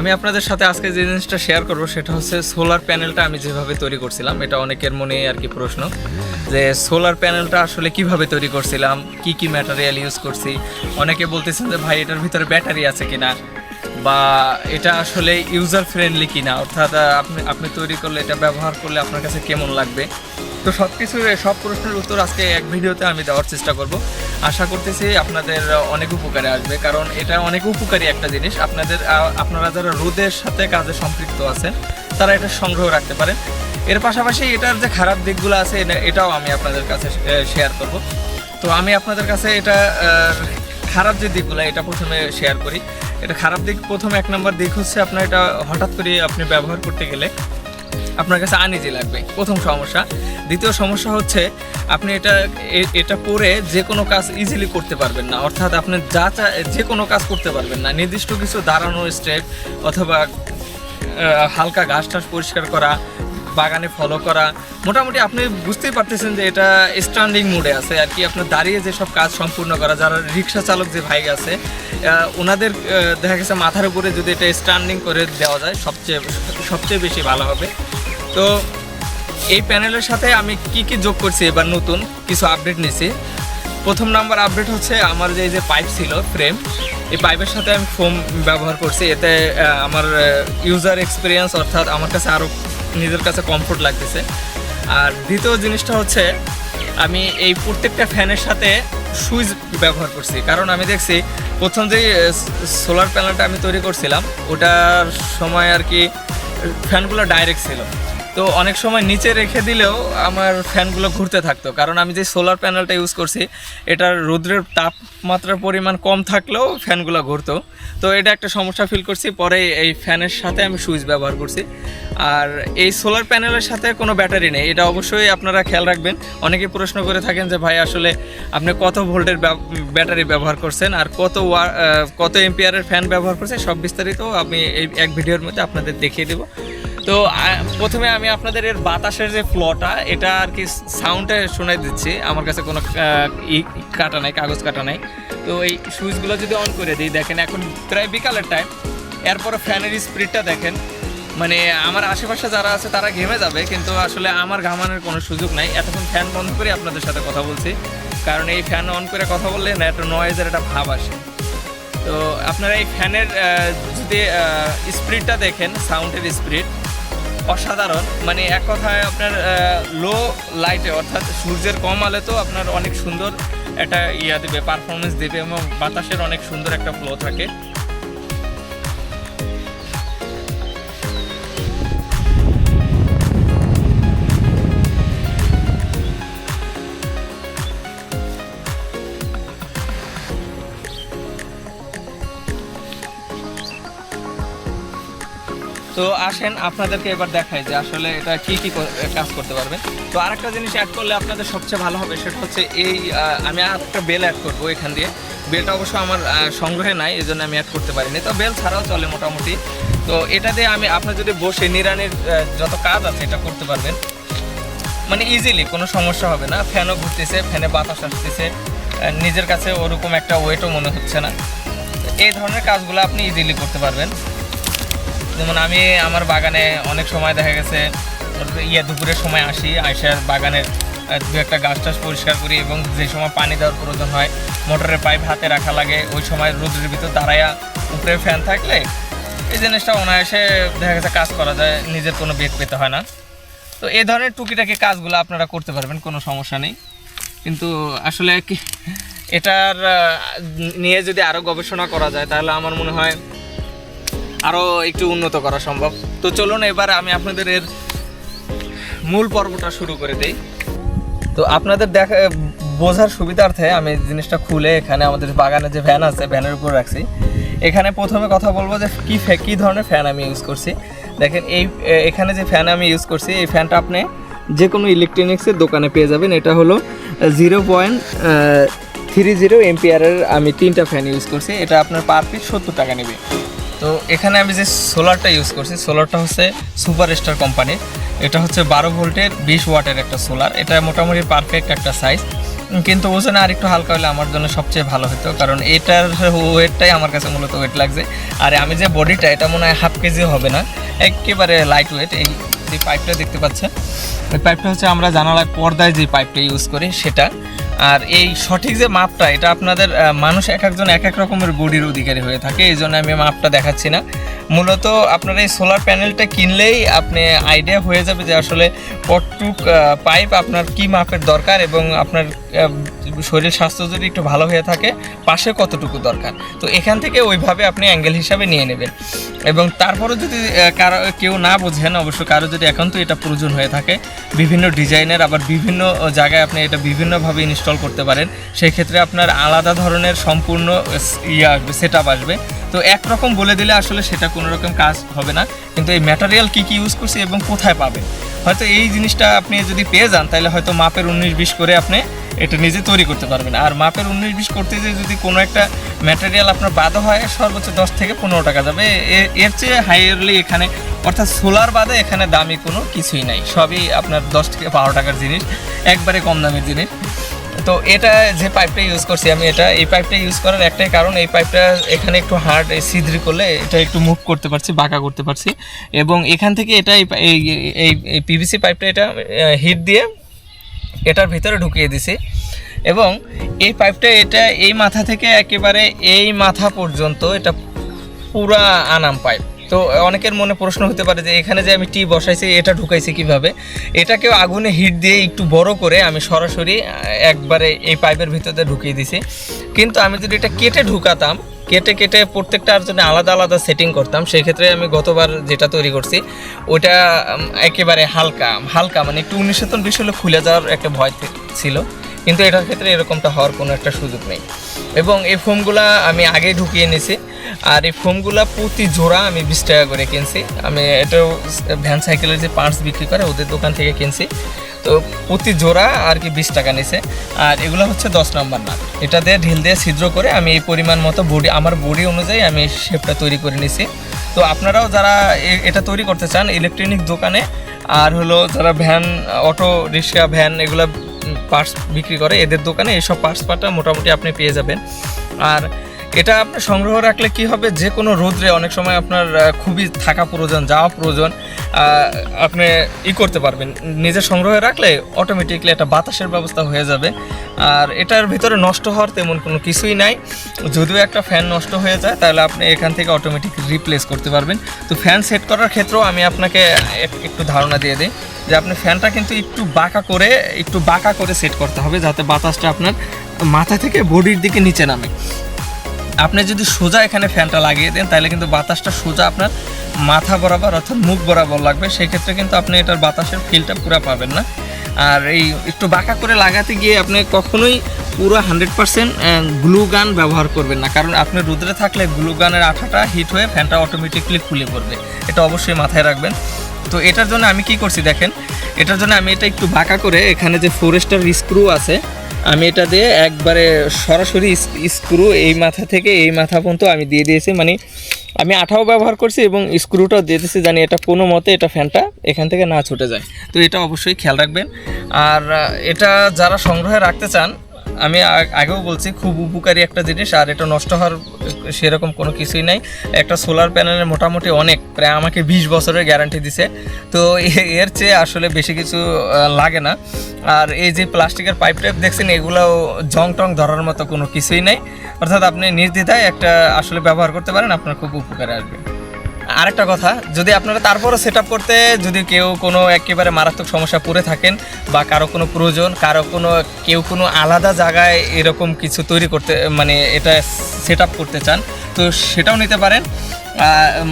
আমি আপনাদের সাথে আজকে যে জিনিসটা শেয়ার করব সেটা হচ্ছে সোলার প্যানেলটা আমি যেভাবে তৈরি করছিলাম, এটা অনেকের মনে আর কি প্রশ্ন যে সোলার প্যানেলটা আসলে কীভাবে তৈরি করছিলাম, কি কি ম্যাটেরিয়াল ইউজ করছি? অনেকে বলতেছেন যে ভাই এটার ভিতরে ব্যাটারি আছে কিনা? বা এটা আসলে ইউজার ফ্রেন্ডলি কিনা, অর্থাৎ আপনি আপনি তৈরি করলে, এটা ব্যবহার করলে আপনার কাছে কেমন লাগবে? তো সব কিছুর সব প্রশ্নের উত্তর আজকে এক ভিডিওতে আমি দেওয়ার চেষ্টা করব। আশা করতেছি আপনাদের অনেক উপকারে আসবে, কারণ এটা অনেক উপকারী একটা জিনিস। আপনাদের আপনারা যারা রোদের সাথে কাজে সম্পৃক্ত আছেন, তারা এটা সংগ্রহ রাখতে পারেন। এর পাশাপাশি এটার যে খারাপ দিকগুলো আছে এটাও আমি আপনাদের কাছে শেয়ার করব। তো আমি আপনাদের কাছে এটা খারাপ যে দিকগুলো, এটা প্রথমে শেয়ার করি। এটা খারাপ দিক, প্রথম এক নম্বর দিক হচ্ছে আপনার এটা হঠাৎ করে আপনি ব্যবহার করতে গেলে আপনার কাছে আনিজি লাগবে, প্রথম সমস্যা। দ্বিতীয় সমস্যা হচ্ছে আপনি এটা এটা পরে যে কোনো কাজ ইজিলি করতে পারবেন না। অর্থাৎ আপনি যা চা, যে কোনো কাজ করতে পারবেন না। নির্দিষ্ট কিছু দাঁড়ানো স্টেপ অথবা হালকা ঘাস টাস পরিষ্কার করা, বাগানে ফলো করা। মোটামুটি আপনি বুঝতেই পারতেছেন যে এটা স্ট্যান্ডিং মোডে আছে। আর কি আপনার দাঁড়িয়ে যেসব কাজ সম্পূর্ণ করা, যারা রিক্সা চালক যে ভাই আছে ওনাদের দেখা গেছে মাথার উপরে যদি এটা স্ট্যান্ডিং করে দেওয়া যায়, সবচেয়ে সবচেয়ে বেশি ভালো হবে। তো এই প্যানেলের সাথে আমি কি কি যোগ করছি এবার নতুন, কিছু আপডেট নিছি। প্রথম নাম্বার আপডেট হচ্ছে আমার যে যে পাইপ ছিল ফ্রেম এই পাইপের সাথে আমি ফোম ব্যবহার করছি। এতে আমার ইউজার এক্সপিরিয়েন্স অর্থাৎ আমার কাছে আরও নিজের কাছে কমফোর্ট লাগতেছে। আর দ্বিতীয় জিনিসটা হচ্ছে, আমি এই প্রত্যেকটা ফ্যানের সাথে সুইচ ব্যবহার করছি। কারণ আমি দেখছি প্রথম যে সোলার প্যানেলটা আমি তৈরি করছিলাম ওটার সময় আর কি ফ্যানগুলো ডাইরেক্ট ছিল। তো অনেক সময় নিচে রেখে দিলেও আমার ফ্যানগুলো ঘুরতে থাকতো। কারণ আমি যে সোলার প্যানেলটা ইউজ করছি, এটার রৌদ্রের তাপমাত্রার পরিমাণ কম থাকলেও ফ্যানগুলো ঘুরতো। তো এটা একটা সমস্যা ফিল করছি, পরে এই ফ্যানের সাথে আমি সুইচ ব্যবহার করছি। আর এই সোলার প্যানেলের সাথে কোনো ব্যাটারি নেই, এটা অবশ্যই আপনারা খেয়াল রাখবেন। অনেকে প্রশ্ন করে থাকেন যে, ভাই, আসলে আপনি কত ভোল্টের ব্যাটারি ব্যবহার করছেন আর কত কত এম্পিয়ারের ফ্যান ব্যবহার করছেন? সব বিস্তারিত আমি এই এক ভিডিওর মধ্যে আপনাদের দেখিয়ে দেবো। তো প্রথমে আমি আপনাদের এর বাতাসের যে ফ্লোটা এটা আর কি সাউন্ডে শোনাই দিচ্ছি। আমার কাছে কোনো কাটা নাই, কাগজ কাটা নাই। তো এই সুইচগুলো যদি অন করে দিই, দেখেন এখন প্রায় বিকালের টাইম এরপরে ফ্যানের স্পিডটা দেখেন। মানে আমার আশেপাশে যারা আছে, তারা ঘেমে যাবে, কিন্তু আসলে আমার ঘামানোর কোনো সুযোগ নাই। এতক্ষণ ফ্যান বন্ধ করে আপনাদের সাথে কথা বলছি। কারণ এই ফ্যান অন করে কথা বললে না একটা নয়েজের একটা ভাব আসে। তো আপনারা এই ফ্যানের যদি স্পিডটা দেখেন সাউন্ডের স্পিড অসাধারণ। মানে এক কথায় আপনার লো লাইটে অর্থাৎ সূর্যের কম আলে তো আপনার অনেক সুন্দর একটা ইয়া দেবে পারফরমেন্স দেবে এবং বাতাসের অনেক সুন্দর একটা ফ্লো থাকে। তো আসেন, আপনাদেরকে এবার দেখাই যে আসলে এটা কি কি কাজ করতে পারবে। তো আরেকটা জিনিস অ্যাড করলে আপনাদের সবচেয়ে ভালো হবে, সেটা হচ্ছে এই আমি আর একটা বেল অ্যাড করব এখান দিয়ে। বেলটা অবশ্য আমার সংগ্রহে নাই এই জন্য আমি অ্যাড করতে পারিনি। তো বেল ছাড়াও চলে মোটামুটি। তো এটা দিয়ে আমি, আপনার যদি বসে নিরানির যত কাজ আছে এটা করতে পারবেন। মানে ইজিলি কোনো সমস্যা হবে না। ফ্যানও ঘুরতেছে, ফ্যানে বাতাস আসতেছে। নিজের কাছে ওরকম একটা ওয়েটও মনে হচ্ছে না। এই ধরনের কাজগুলো আপনি ইজিলি করতে পারবেন। যেমন আমি আমার বাগানে অনেক সময় দেখা গেছে ইয়ে দুপুরের সময় আসি আইসার বাগানের দু একটা গাছ টাছ পরিষ্কার করি এবং যে সময় পানি দেওয়ার প্রয়োজন হয়, মোটরের পাইপ হাতে রাখা লাগে, ওই সময় রোদের ভিতর দাঁড়ায়া উপরে ফ্যান থাকলে এই জিনিসটা অনায়াসে দেখা গেছে কাজ করা যায়, নিজের কোনো বেগ পেতে হয় না। তো এই ধরনের টুকিটাকি কাজগুলো আপনারা করতে পারবেন, কোনো সমস্যা নেই। কিন্তু আসলে এটার নিয়ে যদি আরও গবেষণা করা যায়, তাহলে আমার মনে হয় আরও একটু উন্নত করা সম্ভব। তো চলুন এবার আমি আপনাদের এর মূল পর্বটা শুরু করে দেই। তো আপনাদের দেখা বোঝার সুবিধার্থে আমি জিনিসটা খুলে এখানে আমাদের বাগানে যে ভ্যান আছে, ভ্যানের উপর রাখছি। এখানে প্রথমে কথা বলব যে কী কী ধরনের ফ্যান আমি ইউজ করছি। দেখেন এই এখানে যে ফ্যান আমি ইউজ করছি, এই ফ্যানটা আপনি যে কোনো ইলেকট্রনিক্সের দোকানে পেয়ে যাবেন। এটা হলো জিরো পয়েন্ট থ্রি জিরো এমপিআরের আমি তিনটা ফ্যান ইউজ করছি। এটা আপনার পার পিস সত্তর টাকা নেবে। তো এখানে আমি যে সোলারটা ইউজ করছি, সোলারটা হচ্ছে সুপার স্টার কোম্পানির। এটা হচ্ছে বারো ভোল্টের বিশ ওয়াটের একটা সোলার। এটা মোটামুটি পারফেক্ট একটা সাইজ কিন্তু ওজনে আর একটু হালকা হলে আমার জন্য সবচেয়ে ভালো হতো, কারণ এটার ওয়েটটাই আমার কাছে মূলত ওয়েট লাগছে। আর আমি যে বডিটা, এটা মনে হয় হাফ কেজি হবে না। একেবারে লাইট ওয়েট এই যে পাইপটা দেখতে পাচ্ছেন। ওই পাইপটা হচ্ছে আমরা জানালায় পর্দায় যে পাইপটা ইউজ করি, সেটা। আর এই সঠিক যে মাপটা, এটা আপনাদের মানুষ এক একজন এক এক রকমের বডির অধিকারী হয়ে থাকে এই জন্য আমি মাপটা দেখাচ্ছি না। মূলত আপনার এই সোলার প্যানেলটা কিনলেই আপনি আইডিয়া হয়ে যাবে যে আসলে কতটুক পাইপ আপনার কি মাপের দরকার এবং আপনার শরীর স্বাস্থ্য যদি একটু ভালো হয়ে থাকে, পাশে কতটুকু দরকার। তো এখান থেকে ওইভাবে আপনি অ্যাঙ্গেল হিসাবে নিয়ে নেবেন। এবং তারপরে যদি কারও, কেউ না বোঝেন, অবশ্য কারও যদি একান্ত এটা প্রয়োজন হয়ে থাকে, বিভিন্ন ডিজাইনের, আবার বিভিন্ন জায়গায় আপনি এটা বিভিন্নভাবে ইনস্টল করতে পারেন সেই ক্ষেত্রে আপনার আলাদা ধরনের সম্পূর্ণ ইয়ে আসবে সেট আসবে। তো একরকম বলে দিলে আসলে সেটা কোনো রকম কাজ হবে না। কিন্তু এই ম্যাটেরিয়াল কী কী ইউজ করছি এবং কোথায় পাবেন হয়তো এই জিনিসটা আপনি যদি পেয়ে যান, তাহলে হয়তো মাপের উনিশ বিশ করে আপনি এটা নিজে তৈরি করতে পারবেন। আর মাপের উনিশ বিশ করতে যে যদি কোনো একটা ম্যাটেরিয়াল আপনার বাদও হয়, সর্বোচ্চ দশ থেকে পনেরো টাকা যাবে। এর চেয়ে হাইয়ারলি এখানে, অর্থাৎ সোলার বাদে এখানে দামি কোনো কিছুই নাই। সবই আপনার দশ থেকে বারো টাকার জিনিস, একবারে কম দামের জিনিস। তো এটা যে পাইপটা ইউজ করছি আমি এটা, এই পাইপটা ইউজ করার একটাই কারণ, এই পাইপটা এখানে একটু হার্ড সিদ্রি করলে এটা একটু মুভ করতে পারছি, বাঁকা করতে পারছি। এবং এখান থেকে এটা এই পিভিসি পাইপটা এটা হিট দিয়ে এটার ভিতরে ঢুকিয়ে দিছি। এবং এই পাইপটা এটা এই মাথা থেকে একেবারে এই মাথা পর্যন্ত এটা পুরা আনাম পাইপ তো অনেকের মনে প্রশ্ন হতে পারে যে এখানে যে আমি টি বসাইছি এটা ঢুকাইছি কীভাবে? এটাকেও আগুনে হিট দিয়ে একটু বড় করে আমি সরাসরি একবারে এই পাইপের ভিতরে ঢুকিয়ে দিছি। কিন্তু আমি যদি এটা কেটে ঢুকাতাম কেটে কেটে প্রত্যেকটার জন্য আলাদা আলাদা সেটিং করতাম সেই ক্ষেত্রে আমি গতবার যেটা তৈরি করছি উম, একেবারে হালকা হালকা মানে একটু উনিশতন বিশ হলে খুলে যাওয়ার একটা ভয় ছিল। কিন্তু এটার ক্ষেত্রে এরকমটা হওয়ার কোনো একটা সুযোগ নেই। এবং এই ফোমগুলা আমি আগেই ঢুকিয়ে নিয়েছি আর এই ফোমগুলা প্রতি জোড়া আমি বিশ টাকা করে কিনছি। আমি এটাও ভ্যান সাইকেলের যে পার্টস বিক্রি করে, ওদের দোকান থেকে কিনছি। তো প্রতি জোড়া আর কি বিশ টাকা নিছে। আর এগুলো হচ্ছে দশ নম্বর না এটা দিয়ে ঢিল দিয়ে ছিদ্র করে আমি এই পরিমাণ মতো বডি আমার বডি অনুযায়ী আমি শেপটা তৈরি করে নিছি। তো আপনারাও যারা এটা তৈরি করতে চান ইলেকট্রনিক দোকানে, আর হলো যারা ভ্যান, অটো, রিক্সা, ভ্যান, এগুলো পার্টস বিক্রি করে। এদের দোকানে এইসব পার্টস পাটা মোটামুটি আপনি পেয়ে যাবেন। আর এটা আপনি সংগ্রহ রাখলে কি হবে? যে কোনো রোদ্রে অনেক সময় আপনার খুবই থাকা প্রয়োজন, যাওয়া প্রয়োজন আপনি ই করতে পারবেন। নিজে সংগ্রহে রাখলে অটোমেটিকলি একটা বাতাসের ব্যবস্থা হয়ে যাবে। আর এটার ভিতরে নষ্ট হওয়ার তেমন কোনো কিছুই নাই। যদিও একটা ফ্যান নষ্ট হয়ে যায়, তাহলে আপনি এখান থেকে অটোমেটিক রিপ্লেস করতে পারবেন। তো ফ্যান সেট করার ক্ষেত্রেও আমি আপনাকে একটু ধারণা দিয়ে দিই যে আপনি ফ্যানটা কিন্তু একটু বাঁকা করে, একটু বাঁকা করে সেট করতে হবে, যাতে বাতাসটা আপনার মাথা থেকে বডির দিকে নিচে নামে। আপনি যদি সোজা এখানে ফ্যানটা লাগিয়ে দেন, তাহলে কিন্তু বাতাসটা সোজা আপনার মাথা বরাবর অর্থাৎ মুখ বরাবর লাগবে। সেই ক্ষেত্রে কিন্তু আপনি এটার বাতাসের ফিলটা পুরো পাবেন না। আর এই একটু বাঁকা করে লাগাতে গিয়ে আপনি কখনোই পুরো হান্ড্রেড পার্সেন্ট গ্লু গান ব্যবহার করবেন না। কারণ আপনি রোদ্রে থাকলে গ্লু গানের আঠাটা হিট হয়ে ফ্যানটা অটোমেটিকলি খুলে পড়বে। এটা অবশ্যই মাথায় রাখবেন। তো এটার জন্য আমি কি করছি দেখেন? এটার জন্য আমি এটা একটু বাঁকা করে এখানে যে ফোরেস্টার স্ক্রু আছে, আমি এটা দিয়ে একবারে সরাসরি স্ক্রু এই মাথা থেকে এই মাথা পর্যন্ত আমি দিয়ে দিয়েছি। মানে আমি আঠাও ব্যবহার করছি এবং স্ক্রুটাও দিয়ে দিয়েছি জানি এটা কোনো মতে এটা ফ্যানটা এখান থেকে না ছুটে যায়। তো এটা অবশ্যই খেয়াল রাখবেন। আর এটা যারা সংগ্রহে রাখতে চান আমি আগেও বলছি, খুব উপকারী একটা জিনিস, আর এটা নষ্ট হওয়ার সেরকম কোনো কিছুই নাই। একটা সোলার প্যানেলের মোটামুটি অনেক, প্রায় আমাকে বিশ বছরের গ্যারান্টি দিছে। তো এর চেয়ে আসলে বেশি কিছু লাগে না। আর এই যে প্লাস্টিকের পাইপ টাইপ দেখছেন, এগুলোও জং টং ধরার মতো কোনো কিছুই নাই। অর্থাৎ আপনি নির্দ্বিধায় একটা আসলে ব্যবহার করতে পারেন, আপনার খুব উপকারে আসবে। আরেকটা কথা, যদি আপনারা তারপরও সেট করতে যদি কেউ কোনো একেবারে মারাত্মক সমস্যা পড়ে থাকেন বা কারও কোনো প্রয়োজন, কারও কোনো, কেউ কোনো আলাদা জায়গায় এরকম কিছু তৈরি করতে মানে এটা সেট করতে চান, তো সেটাও নিতে পারেন।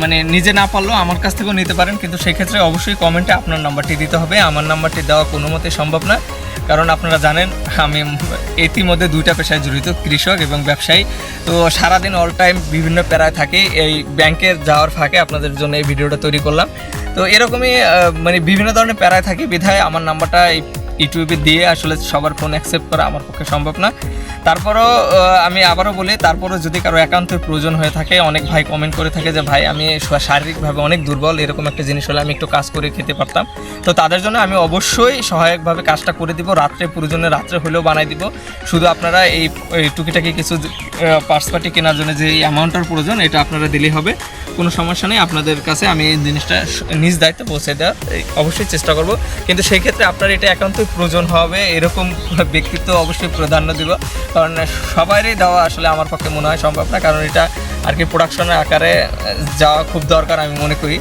মানে নিজে না পারলেও আমার কাছ থেকেও নিতে পারেন, কিন্তু সেক্ষেত্রে অবশ্যই কমেন্টে আপনার নাম্বারটি দিতে হবে। আমার নাম্বারটি দেওয়া কোনো মতে সম্ভব না কারণ আপনারা জানেন, আমি ইতিমধ্যে দুইটা পেশায় জড়িত, কৃষক এবং ব্যবসায়ী। তো সারাদিন অল টাইম বিভিন্ন প্যারায় থাকি, এই ব্যাংকের যাওয়ার ফাঁকে আপনাদের জন্য এই ভিডিওটা তৈরি করলাম। তো এরকমই মানে বিভিন্ন ধরনের প্যারায় থাকি। বিধায় আমার নাম্বারটা এই ইউটিউবে দিয়ে আসলে সবার ফোন অ্যাকসেপ্ট করা আমার পক্ষে সম্ভব না। তারপরও আমি আবারও বলি, তারপরও যদি কারও একান্তই প্রয়োজন হয়ে থাকে, অনেক ভাই কমেন্ট করে থাকে যে, ভাই, আমি শারীরিকভাবে অনেক দুর্বল, এরকম একটা জিনিস হলে আমি একটু কাজ করে খেতে পারতাম। তো তাদের জন্য আমি অবশ্যই সহায়কভাবে কাজটা করে দিব, রাত্রে প্রয়োজনে রাত্রে হলেও বানাই দিব। শুধু আপনারা এই টুকিটাকি কিছু পার্টস পার্টি কেনার জন্য যে অ্যামাউন্টটার প্রয়োজন, এটা আপনারা দিলেই হবে। কোনো সমস্যা নেই, আপনাদের কাছে আমি এই জিনিসটা নিজ দায়িত্বে পৌঁছে দেওয়ার অবশ্যই চেষ্টা করব। কিন্তু সেই ক্ষেত্রে আপনার এটা একান্তই প্রয়োজন হবে, এরকম ব্যক্তিত্ব অবশ্যই প্রাধান্য দেব। কারণ সবারই দেওয়া আসলে আমার পক্ষে মনে হয় সম্ভব না, কারণ এটা আর কি প্রোডাকশনের আকারে যাওয়া খুব দরকার আমি মনে করি।